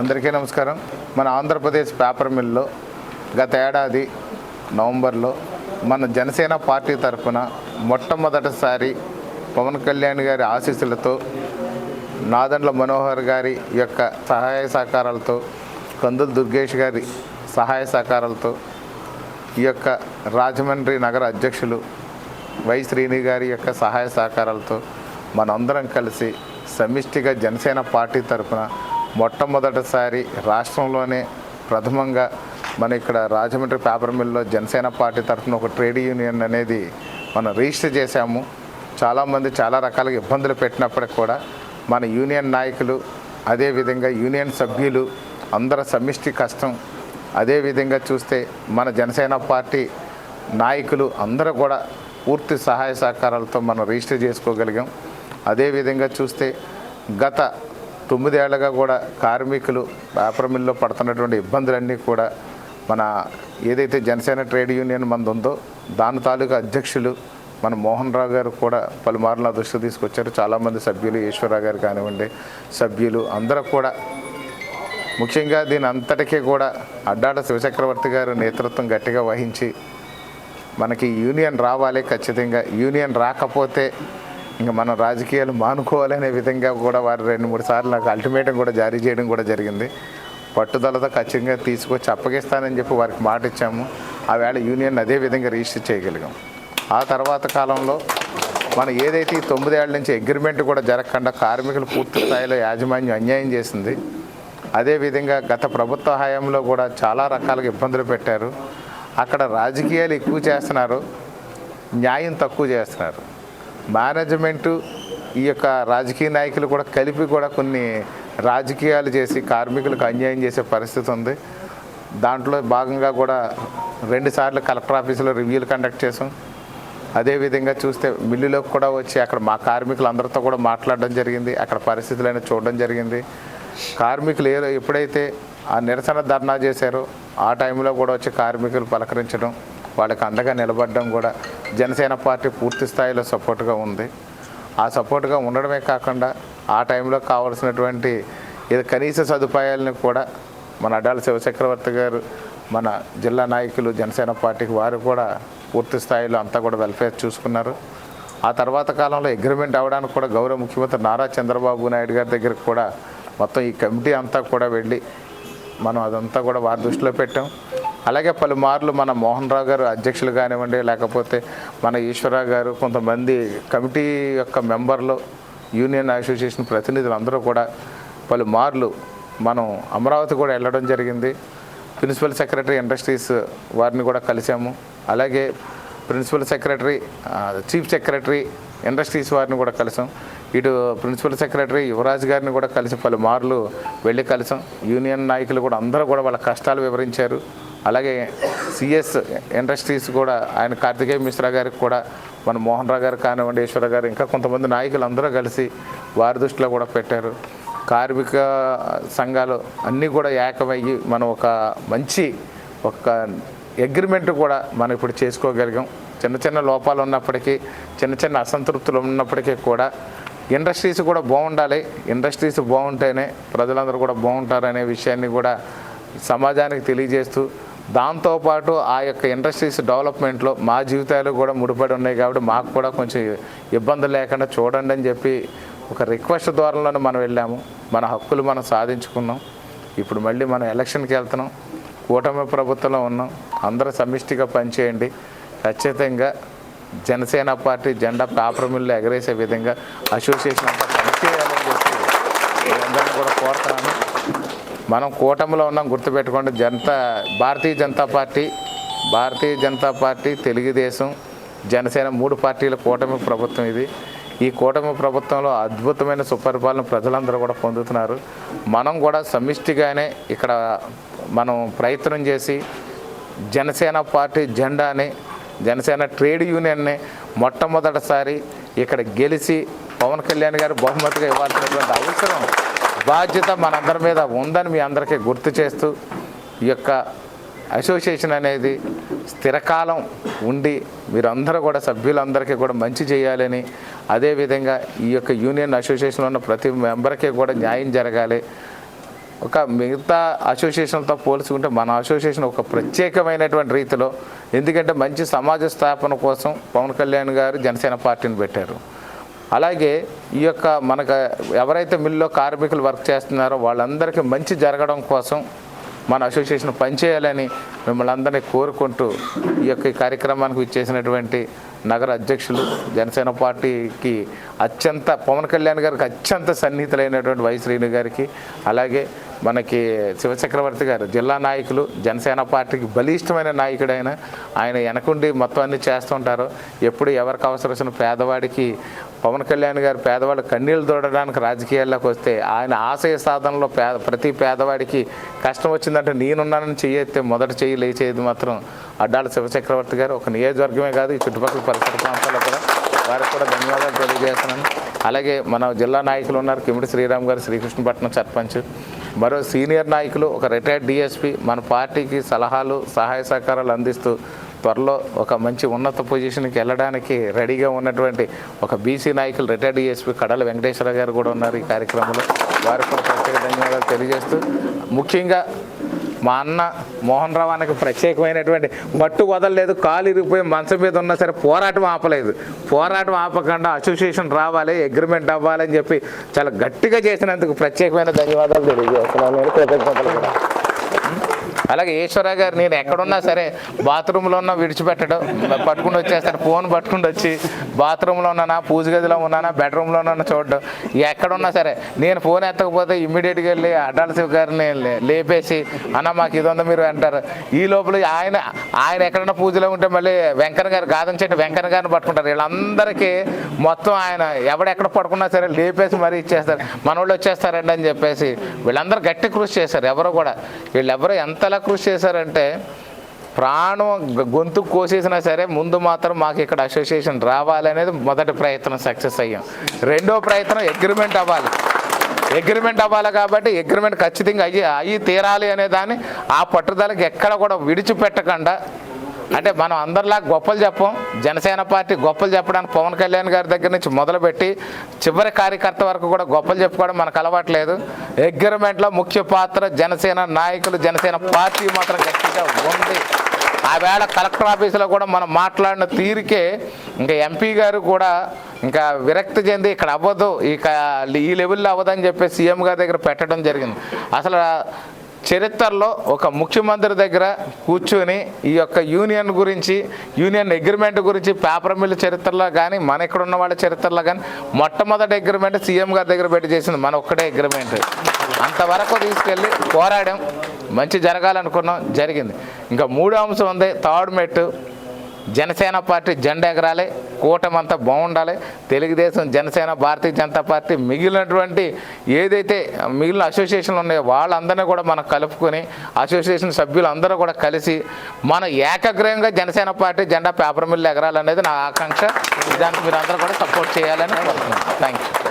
అందరికీ నమస్కారం. మన ఆంధ్రప్రదేశ్ పేపర్ మిల్లో గత ఏడాది నవంబర్లో మన జనసేన పార్టీ తరఫున మొట్టమొదటిసారి పవన్ కళ్యాణ్ గారి ఆశీస్సులతో నాదండ్ల మనోహర్ గారి యొక్క సహాయ సహకారాలతో కందుల దుర్గేష్ గారి సహాయ సహకారాలతో ఈ యొక్క రాజమండ్రి నగర అధ్యక్షులు వై శ్రీని గారి యొక్క సహాయ సహకారాలతో మనందరం కలిసి సమిష్టిగా జనసేన పార్టీ తరఫున మొట్టమొదటిసారి రాష్ట్రంలోనే ప్రథమంగా మన ఇక్కడ రాజమండ్రి పేపర్ మిల్లో జనసేన పార్టీ తరఫున ఒక ట్రేడ్ యూనియన్ అనేది మనం రిజిస్టర్ చేశాము. చాలామంది చాలా రకాలుగా ఇబ్బందులు పెట్టినప్పటికి కూడా మన యూనియన్ నాయకులు అదేవిధంగా యూనియన్ సభ్యులు అందరి సమిష్టి కష్టం అదేవిధంగా చూస్తే మన జనసేన పార్టీ నాయకులు అందరూ కూడా పూర్తి సహాయ సహకారాలతో మనం రిజిస్టర్ చేసుకోగలిగాం. అదేవిధంగా చూస్తే గత తొమ్మిదేళ్ళుగా కూడా కార్మికులు పేపర్ మిల్లో పడుతున్నటువంటి ఇబ్బందులన్నీ కూడా మన ఏదైతే జనసేన ట్రేడ్ యూనియన్ మంది ఉందో దాని తాలూకా అధ్యక్షులు మన మోహన్ రావు గారు కూడా పలుమార్లు దృష్టి తీసుకొచ్చారు. చాలామంది సభ్యులు ఈశ్వరరావు గారు కానివ్వండి సభ్యులు అందరూ కూడా ముఖ్యంగా దీని అంతటికీ కూడా అడ్డాడ శివచక్రవర్తి గారు నేతృత్వం గట్టిగా వహించి మనకి యూనియన్ రావాలి ఖచ్చితంగా. యూనియన్ రాకపోతే ఇంకా మనం రాజకీయాలు మానుకోవాలనే విధంగా కూడా వారు రెండు మూడు సార్లు నాకు అల్టిమేటం కూడా జారీ చేయడం కూడా జరిగింది. పట్టుదలతో ఖచ్చితంగా తీసుకొచ్చి అప్పగిస్తానని చెప్పి వారికి మాట ఇచ్చాము. ఆ వేళ యూనియన్ అదే విధంగా రిజిస్టర్ చేయగలిగాం. ఆ తర్వాత కాలంలో మనం ఏదైతే ఈ తొమ్మిదేళ్ళ నుంచి అగ్రిమెంట్ కూడా జరగకుండా కార్మికులు పూర్తి స్థాయిలో యాజమాన్యం అన్యాయం చేసింది. అదేవిధంగా గత ప్రభుత్వ హయాంలో కూడా చాలా రకాలుగా ఇబ్బందులు పెట్టారు. అక్కడ రాజకీయాలు ఎక్కువ చేస్తున్నారు. న్యాయం తక్కువ చేస్తున్నారు. మేనేజ్మెంటు ఈ యొక్క రాజకీయ నాయకులు కూడా కలిపి కూడా కొన్ని రాజకీయాలు చేసి కార్మికులకు అన్యాయం చేసే పరిస్థితి ఉంది. దాంట్లో భాగంగా కూడా రెండుసార్లు కలెక్టర్ ఆఫీసులో రివ్యూలు కండక్ట్ చేసాం. అదేవిధంగా చూస్తే మిల్లులోకి కూడా వచ్చి అక్కడ మా కార్మికులు అందరితో కూడా మాట్లాడడం జరిగింది. అక్కడ పరిస్థితులైనా చూడడం జరిగింది. కార్మికులు ఏదో ఎప్పుడైతే ఆ నిరసన ధర్నా చేశారో ఆ టైంలో కూడా వచ్చి కార్మికులు పలకరించడం వాళ్ళకి అండగా నిలబడడం కూడా జనసేన పార్టీ పూర్తి స్థాయిలో సపోర్ట్గా ఉంది. ఆ సపోర్ట్గా ఉండడమే కాకుండా ఆ టైంలో కావాల్సినటువంటి ఇది కనీస సదుపాయాలను కూడా మన అడాల శివచక్రవర్తి గారు మన జిల్లా నాయకులు జనసేన పార్టీకి వారు కూడా పూర్తి స్థాయిలో అంతా కూడా వెల్ఫేర్ చూసుకున్నారు. ఆ తర్వాత కాలంలో అగ్రిమెంట్ అవ్వడానికి కూడా గౌరవ ముఖ్యమంత్రి నారా చంద్రబాబు నాయుడు గారి దగ్గరికి కూడా మొత్తం ఈ కమిటీ అంతా కూడా వెళ్ళి మనం అదంతా కూడా వారి దృష్టిలో పెట్టాం. అలాగే పలుమార్లు మన మోహన్ రావు గారు అధ్యక్షులు కానివ్వండి లేకపోతే మన ఈశ్వరరావు గారు కొంతమంది కమిటీ యొక్క మెంబర్లు యూనియన్ అసోసియేషన్ ప్రతినిధులు అందరూ కూడా పలుమార్లు మనం అమరావతి కూడా వెళ్ళడం జరిగింది. ప్రిన్సిపల్ సెక్రటరీ ఇండస్ట్రీస్ వారిని కూడా కలిసాము అలాగే principal secretary chief secretary industries వారిని కూడా కలిసాం ఇటు ప్రిన్సిపల్ సెక్రటరీ యువరాజ్ గారిని కూడా కలిసి పలుమార్లు వెళ్ళి కలిసాం యూనియన్ నాయకులు కూడా అందరూ కూడా వాళ్ళ కష్టాలు వివరించారు. అలాగే సిఎస్ ఇండస్ట్రీస్ కూడా ఆయన కార్తికేయ మిశ్రా గారికి కూడా మన మోహన్ రావు గారు కానివ్వండి ఈశ్వర గారు ఇంకా కొంతమంది నాయకులు అందరూ కలిసి వారి దృష్టిలో కూడా పెట్టారు. కార్మిక సంఘాలు అన్నీ కూడా ఏకమయ్యి మనం ఒక మంచి ఒక అగ్రిమెంట్ కూడా మనం ఇప్పుడు చేసుకోగలిగాం. చిన్న చిన్న లోపాలు ఉన్నప్పటికీ చిన్న చిన్న అసంతృప్తులు ఉన్నప్పటికీ కూడా ఇండస్ట్రీస్ కూడా బాగుండాలి. ఇండస్ట్రీస్ బాగుంటేనే ప్రజలందరూ కూడా బాగుంటారనే విషయాన్ని కూడా సమాజానికి తెలియజేస్తూ దాంతోపాటు ఆ యొక్క ఇండస్ట్రీస్ డెవలప్మెంట్లో మా జీవితాలు కూడా ముడిపడి ఉన్నాయి కాబట్టి మాకు కూడా కొంచెం ఇబ్బంది లేకుండా చూడండి అని చెప్పి ఒక రిక్వెస్ట్ ద్వారంలోనే మనం వెళ్ళాము. మన హక్కులు మనం సాధించుకున్నాం. ఇప్పుడు మళ్ళీ మనం ఎలక్షన్కి వెళ్తున్నాం. కూటమి ప్రభుత్వంలో ఉన్నాం. అందరూ సమిష్టిగా పనిచేయండి. ఖచ్చితంగా జనసేన పార్టీ జెండా పేపర్మిల్లు ఎగరేసే విధంగా అసోసియేషన్ అంతా పనిచేయాలని చెప్పి అందరినీ కూడా కోరుతున్నాను. మనం కూటమిలో ఉన్నాం గుర్తుపెట్టుకోండి జనతా భారతీయ జనతా పార్టీ భారతీయ జనతా పార్టీ తెలుగుదేశం జనసేన మూడు పార్టీల కూటమి ప్రభుత్వం ఇది. ఈ కూటమి ప్రభుత్వంలో అద్భుతమైన సుపరిపాలన ప్రజలందరూ కూడా పొందుతున్నారు. మనం కూడా సమిష్టిగానే ఇక్కడ మనం ప్రయత్నం చేసి జనసేన పార్టీ జెండాని జనసేన ట్రేడ్ యూనియన్ని మొట్టమొదటిసారి ఇక్కడ గెలిచి పవన్ కళ్యాణ్ గారు బహుమతిగా ఇవ్వాల్సినటువంటి అవసరం బాధ్యత మనందరి మీద ఉందని మీ అందరికీ గుర్తు చేస్తూ ఈ యొక్క అసోసియేషన్ అనేది స్థిరకాలం ఉండి మీరందరూ కూడా సభ్యులందరికీ కూడా మంచి చేయాలని అదేవిధంగా ఈ యొక్క యూనియన్ అసోసియేషన్లో ఉన్న ప్రతి మెంబర్కి కూడా న్యాయం జరగాలి. ఒక మిగతా అసోసియేషన్తో పోల్చుకుంటే మన అసోసియేషన్ ఒక ప్రత్యేకమైనటువంటి రీతిలో ఎందుకంటే మంచి సమాజ స్థాపన కోసం పవన్ కళ్యాణ్ గారు జనసేన పార్టీని పెట్టారు. అలాగే ఈ యొక్క మనకు ఎవరైతే మిల్లో కార్మికులు వర్క్ చేస్తున్నారో వాళ్ళందరికీ మంచి జరగడం కోసం మన అసోసియేషన్ పనిచేయాలని మిమ్మల్ని అందరినీ కోరుకుంటూ ఈ యొక్క కార్యక్రమానికి ఇచ్చేసినటువంటి నగర అధ్యక్షులు జనసేన పార్టీకి అత్యంత పవన్ కళ్యాణ్ గారికి అత్యంత సన్నిహితులైనటువంటి వై శ్రీను గారికి అలాగే మనకి శివచక్రవర్తి గారు జిల్లా నాయకులు జనసేన పార్టీకి బలిష్టమైన నాయకుడైన ఆయన వెనకుండి మొత్తం అన్ని చేస్తుంటారు. ఎప్పుడు ఎవరికి అవసరం వచ్చిన పేదవాడికి పవన్ కళ్యాణ్ గారు పేదవాళ్ళు కన్నీళ్ళు దూడడానికి రాజకీయాల్లోకి వస్తే ఆయన ఆశయ సాధనలో పేద ప్రతి పేదవాడికి కష్టం వచ్చిందంటే నేనున్నానని చెయ్యెత్తే మొదట చెయ్యి లేచేది మాత్రం అడ్డాల శివచక్రవర్తి గారు. ఒక నియోజకవర్గమే కాదు ఈ చుట్టుపక్కల పరిసర ప్రాంతాల్లో కూడా వారికి కూడా ధన్యవాదాలు తెలియజేస్తున్నాను. అలాగే మన జిల్లా నాయకులు ఉన్నారు కిమిడి శ్రీరామ్ గారు శ్రీకృష్ణపట్నం సర్పంచ్. మరో సీనియర్ నాయకులు ఒక రిటైర్డ్ డిఎస్పి. మన పార్టీకి సలహాలు సహాయ సహకారాలు అందిస్తూ త్వరలో ఒక మంచి ఉన్నత పొజిషన్కి వెళ్ళడానికి రెడీగా ఉన్నటువంటి ఒక బీసీ నాయకులు రిటైర్డ్ ఎస్పీ కడల వెంకటేశ్వర గారు కూడా ఉన్నారు ఈ కార్యక్రమంలో. వారికి కూడా ప్రత్యేక ధన్యవాదాలు తెలియజేస్తూ ముఖ్యంగా మా అన్న మోహన్ రావు అన్నకి ప్రత్యేకమైనటువంటి మట్టు వదలలేదు కాలు ఇరిగిపోయి మంచం మీద ఉన్నా సరే పోరాటం ఆపలేదు. పోరాటం ఆపకుండా అసోసియేషన్ రావాలి అగ్రిమెంట్ అవ్వాలని చెప్పి చాలా గట్టిగా చేసినందుకు ప్రత్యేకమైన ధన్యవాదాలు తెలియజేస్తున్నాను. నేను కృతజ్ఞతలు. కూడా అలాగే ఈశ్వర గారు నేను ఎక్కడున్నా సరే బాత్రూంలో ఉన్నా విడిచిపెట్టడం పట్టుకుని వచ్చేస్తాను ఫోన్ పట్టుకుని వచ్చి బాత్రూంలో ఉన్నానా పూజ గదిలో ఉన్నానా బెడ్రూమ్లో ఉన్నానా చూడడం. ఎక్కడున్నా సరే నేను ఫోన్ ఎత్తకపోతే ఇమ్మీడియట్గా వెళ్ళి అడ్డాల శివ గారిని లేపేసి అన్న మాకు ఇది ఉందా మీరు అంటారు. ఈ లోపల ఆయన ఆయన ఎక్కడన్నా పూజలో ఉంటే మళ్ళీ వెంకన్న గారు గాదం చెట్టు వెంకన్న గారిని పట్టుకుంటారు. వీళ్ళందరికీ మొత్తం ఆయన ఎవడెక్కడ పడుకున్నా సరే లేపేసి మరీ ఇచ్చేస్తారు. మన వాళ్ళు వచ్చేస్తారండి అని చెప్పేసి వీళ్ళందరూ గట్టి కృషి చేశారు ఎవరు కూడా. వీళ్ళెవరు ఎంతలా కృషి చేశారంటే ప్రాణం గొంతు కోసేసినా సరే ముందు మాత్రం మాకు ఇక్కడ అసోసియేషన్ రావాలనేది మొదటి ప్రయత్నం సక్సెస్ అయ్యాం. రెండో ప్రయత్నం అగ్రిమెంట్ అవ్వాలి. అగ్రిమెంట్ అవ్వాలి కాబట్టి అగ్రిమెంట్ ఖచ్చితంగా అయ్యి అయ్యి తీరాలి అనే దాన్ని ఆ పట్టుదలకి ఎక్కడ కూడా విడిచిపెట్టకుండా అంటే మనం అందరిలా గొప్పలు చెప్పం. జనసేన పార్టీ గొప్పలు చెప్పడానికి పవన్ కళ్యాణ్ గారి దగ్గర నుంచి మొదలుపెట్టి చివరి కార్యకర్త వరకు కూడా గొప్పలు చెప్పుకోవడం మనకు అలవాట్లేదు అగ్రిమెంట్లో ముఖ్య పాత్ర జనసేన నాయకులు జనసేన పార్టీ మాత్రం గట్టిగా ఉంది. ఆ వేళ కలెక్టర్ ఆఫీసులో కూడా మనం మాట్లాడిన తీరికే ఇంకా ఎంపీ గారు కూడా ఇంకా విరక్తి చెంది ఇక్కడ అవ్వదు ఇక ఈ లెవెల్లో అవ్వదని చెప్పి సీఎం గారి దగ్గర పెట్టడం జరిగింది. అసలు చరిత్రలో ఒక ముఖ్యమంత్రి దగ్గర కూర్చొని ఈ యొక్క యూనియన్ గురించి యూనియన్ అగ్రిమెంట్ గురించి పేపర్ మిల్ చరిత్రలో కానీ మన ఇక్కడ ఉన్న వాళ్ళ చరిత్రలో కానీ మొట్టమొదటి అగ్రిమెంట్ సీఎం గారి దగ్గర పెట్టి చేసింది మన ఒక్కటే అగ్రిమెంట్. అంతవరకు తీసుకెళ్ళి పోరాడాం. మంచి జరగాలనుకున్నాం. జరిగింది. ఇంకా మూడో అంశం ఉంది థర్డ్ మెట్టు జనసేన పార్టీ జెండా ఎగరాలి కూటమంతా బాగుండాలి. తెలుగుదేశం జనసేన భారతీయ జనతా పార్టీ మిగిలినటువంటి ఏదైతే మిగిలిన అసోసియేషన్లు ఉన్నాయో వాళ్ళందరినీ కూడా మనం కలుపుకొని అసోసియేషన్ సభ్యులు అందరూ కూడా కలిసి మన ఏకగ్రహంగా జనసేన పార్టీ జెండా పేపర్ మిల్లు ఎగరాలనేది నా ఆకాంక్ష. దానికి మీరు అందరూ కూడా సపోర్ట్ చేయాలని కోరుతున్నాను. Thank you